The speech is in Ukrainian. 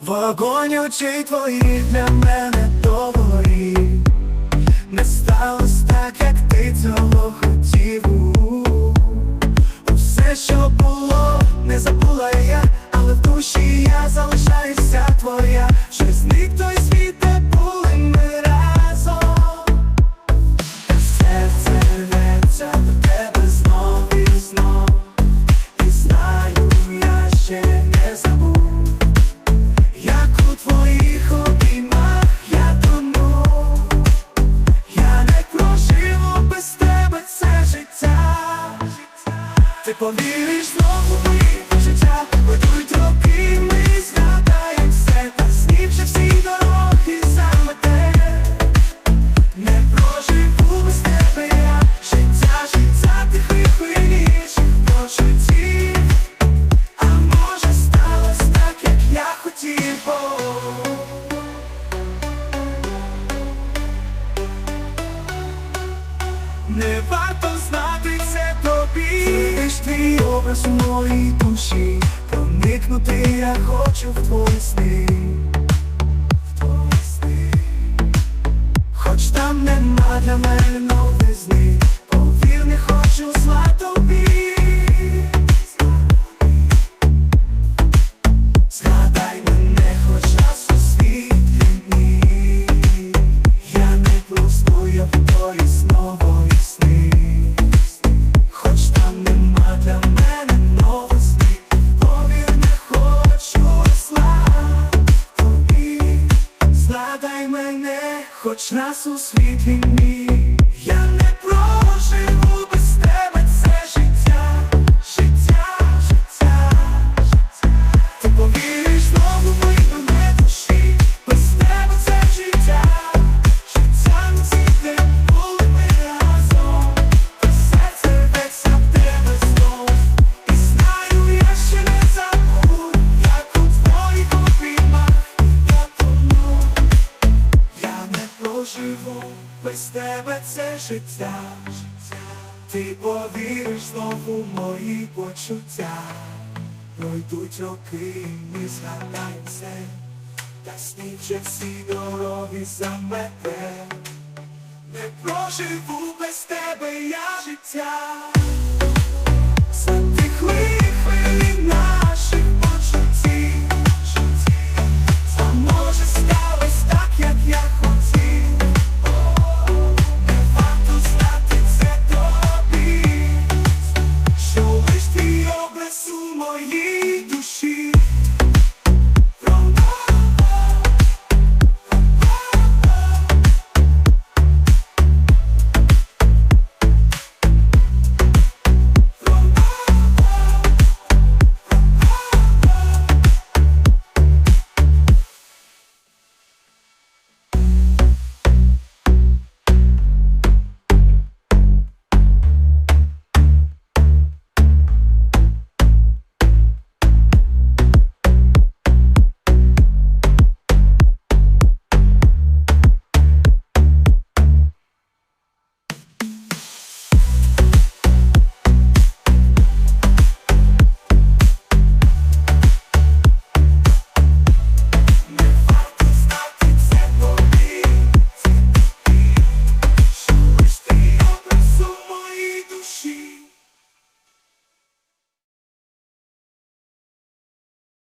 Вогонь очей твоїх для мене довгорі Не сталось так, як ти цього Ти повіриш знову моє життя, Пройдуть роки, ми згадаємо все, та снів вже всі дороги замете. Не проживу без тебе я життя, життя тихих виріших почуттів. А може сталось так, як я хотів бо Не варто твій образ у моїй душі Проникнути я хочу в твої сни хоч раз у світлі мій Без тебе це життя Ти повіриш знову мої почуття Пройдуть роки, ми згадаємо все, та сніг вже всі дороги замете. Не проживу без тебе я життя.